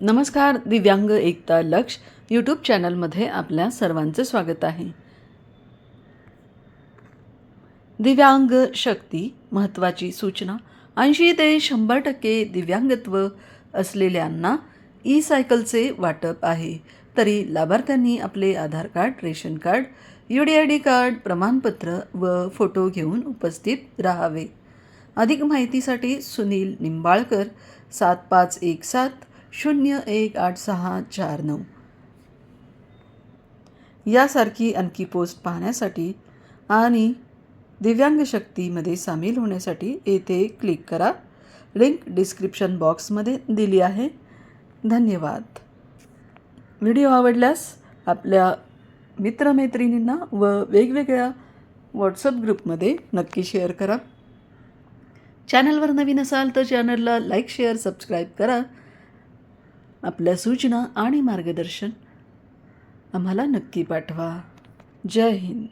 नमस्कार दिव्यांग एकता लक्ष यूट्यूब चॅनलमध्ये आपल्या सर्वांचे स्वागत आहे. दिव्यांग शक्ती महत्त्वाची सूचना. ऐंशी ते शंभर टक्के दिव्यांगत्व असलेल्यांना ई सायकलचे वाटप आहे. तरी लाभार्थ्यांनी आपले Aadhaar card ration card U D I D card प्रमाणपत्र व फोटो घेऊन उपस्थित राहावे. अधिक माहितीसाठी सुनील निंबाळकर सात पाच एक सात शून्य एक आठ सहा चार नऊ. यासारखी आणखी पोस्ट पाहण्यासाठी आणि दिव्यांग शक्तीमध्ये सामील होण्यासाठी येथे क्लिक करा. लिंक डिस्क्रिप्शन बॉक्समध्ये दिली आहे. धन्यवाद. व्हिडिओ आवडल्यास आपल्या मित्रमैत्रिणींना व वेगवेगळ्या व्हॉट्सअप ग्रुपमध्ये नक्की शेअर करा. चॅनलवर नवीन असाल तर चॅनलला लाईक शेअर सबस्क्राईब करा. आपल्या सूचना आणि मार्गदर्शन आम्हाला नक्की पाठवा. जय हिंद.